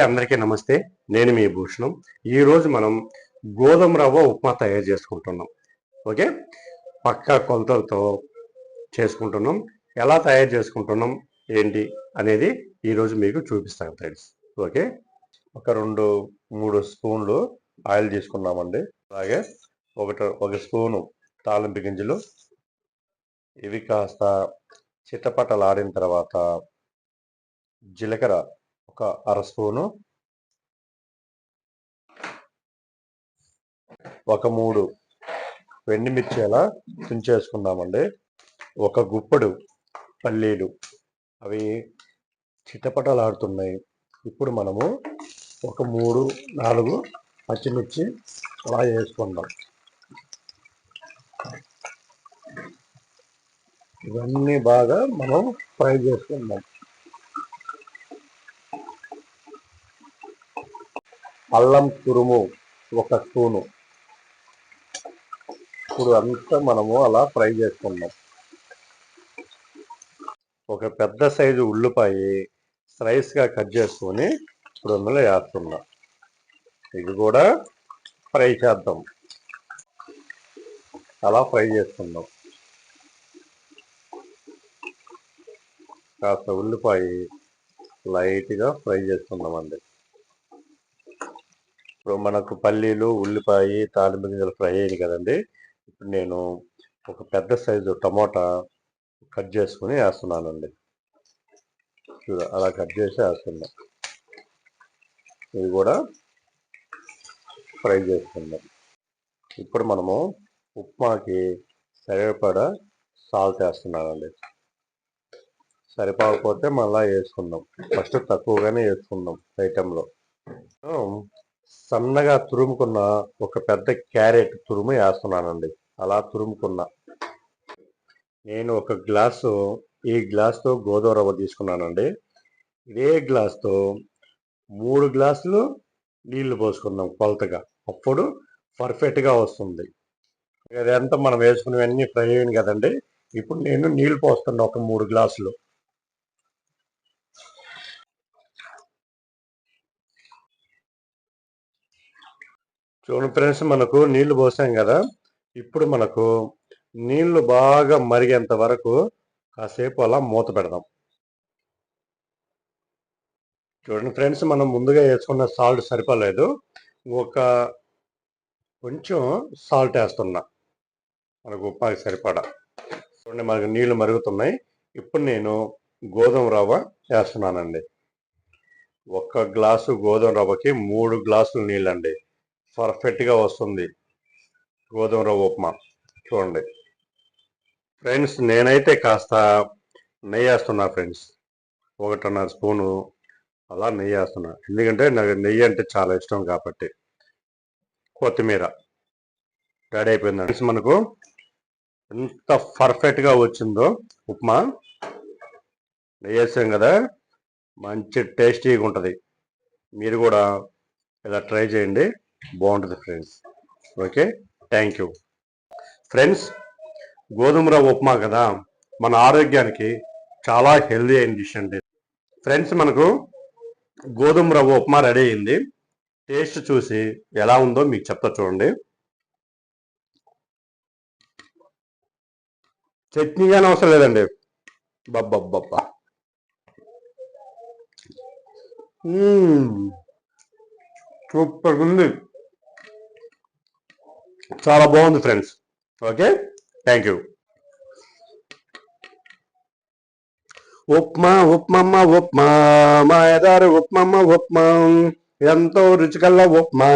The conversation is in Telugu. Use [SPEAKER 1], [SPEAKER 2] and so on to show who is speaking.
[SPEAKER 1] అందరికీ నమస్తే. నేను మీ భూషణం. ఈరోజు మనం గోధుమ రవ్వ ఉప్మా తయారు చేసుకుంటున్నాం. ఓకే? పక్కా కొలతలతో చేసుకుంటున్నాం. ఎలా తయారు చేసుకుంటున్నాం? ఏంటి అనేది ఈరోజు మీకు చూపిస్తాను ఫ్రెండ్స్. ఓకే?
[SPEAKER 2] ఒక రెండు మూడు స్పూన్లు ఆయిల్ తీసుకున్నామండి. అలాగే ఒకటి ఒక స్పూను తాలింపు గింజలు. ఇవి కాస్త చిట్టపట్టలాడిన తర్వాత జీలకర్ర ఒక అర స్పూను. ఒక మూడు వెండిమిర్చి అలా ఒక గుప్పడు పల్లీలు. అవి చిట్టపటలాడుతున్నాయి ఇప్పుడు మనము ఒక మూడు నాలుగు పచ్చిమిర్చి అలా వేసుకుందాం. ఇవన్నీ బాగా మనం ఫ్రై చేసుకుందాం. అల్లం తురుము ఒక స్పూను. ఇప్పుడు అంతా మనము అలా ఫ్రై చేసుకుందాం. ఒక పెద్ద సైజు ఉల్లిపాయ స్లైస్గా కట్ చేసుకొని ఇప్పుడు అందులో వేస్తున్నాం. ఇది కూడా ఫ్రై చేద్దాం. అలా ఫ్రై చేసుకుందాం. కాస్త ఉల్లిపాయ లైట్గా ఫ్రై చేసుకుందామండి. ఇప్పుడు మనకు పల్లీలు ఉల్లిపాయ తాలింపు గింజలు ఫ్రై అయ్యింది కదండి. ఇప్పుడు నేను ఒక పెద్ద సైజు టమోటా కట్ చేసుకుని వేస్తున్నానండి. చూడ అలా కట్ చేసి వేస్తున్నా. ఇది కూడా ఫ్రై చేసుకుందాం. ఇప్పుడు మనము ఉప్మాకి సరిపడా సాల్ట్ వేస్తున్నానండి. సరిపోకపోతే మళ్ళీ వేసుకుందాం. ఫస్ట్ తక్కువగానే వేసుకుందాం ఐటెంలో. సన్నగా తురుముకున్న ఒక పెద్ద క్యారెట్ తురుము వేస్తున్నానండి. అలా తురుముకున్న. నేను ఒక గ్లాసు ఈ గ్లాస్తో గోధుమ రవ్వ తీసుకున్నానండి. ఇదే గ్లాస్తో మూడు గ్లాసులు నీళ్ళు పోసుకుందాం కొలతగా. అప్పుడు పర్ఫెక్ట్గా వస్తుంది. అదంతా మనం వేసుకునేవన్నీ ఫ్రై అయ్యింది కదండి. ఇప్పుడు నేను నీళ్ళు పోస్తున్నా ఒక మూడు గ్లాసులు. చూడండి ఫ్రెండ్స్ మనకు నీళ్ళు పోసాం కదా. ఇప్పుడు మనకు నీళ్ళు బాగా మరిగేంత వరకు కాసేపు అలా మూత పెడదాం. చూడండి ఫ్రెండ్స్ మనం ముందుగా వేసుకున్న సాల్ట్ సరిపోలేదు. ఒక కొంచెం సాల్ట్ వేస్తున్నా. మనకు ఉప్మాకి సరిపడా. చూడండి మనకు నీళ్ళు మరుగుతున్నాయి. ఇప్పుడు నేను గోధుమ రవ్వ వేస్తున్నానండి. ఒక్క గ్లాసు గోధుమ రవ్వకి మూడు గ్లాసులు నీళ్ళండి. పర్ఫెక్ట్గా వస్తుంది. గోధుమ రవ్వ ఉప్మా. చూడండి. ఫ్రెండ్స్ నేనైతే కాస్త నెయ్యి వేస్తున్నా ఫ్రెండ్స్. ఒకటిన్నర స్పూను అలా నెయ్యి వేస్తున్నా. ఎందుకంటే నాకు నెయ్యి అంటే చాలా ఇష్టం కాబట్టి. కొత్తిమీర. రెడీ అయిపోయింది ఫ్రెండ్స్ మనకు ఎంత పర్ఫెక్ట్గా వచ్చిందో ఉప్మా. నెయ్యి వేసాం కదా. మంచి టేస్టీగా ఉంటుంది. మీరు కూడా ఇలా ట్రై చేయండి. బాగుంటుంది friends. Okay? Thank you. Friends గోధుమ రవ్వ ఉప్మా కదా? మన ఆరోగ్యానికి చాలా హెల్దీ అయిన డిష్ అండి. ఫ్రెండ్స్ మనకు గోధుమ రవ్వ ఉప్మా రెడీ అయింది. టేస్ట్ చూసి ఎలా ఉందో మీకు చెప్తా చూడండి. చట్నీ కానీ అవసరం లేదండి. బబ్బబ్బబ్బా. సూపర్ ఉంది చాలా బాగుంది friends. Okay? Thank you. Upma ఉప్మమ్మ ఉప్మా. మాయదారి ఉప్మమ్మ ఉప్మా. ఎంతో రుచికల్ల ఉప్మా.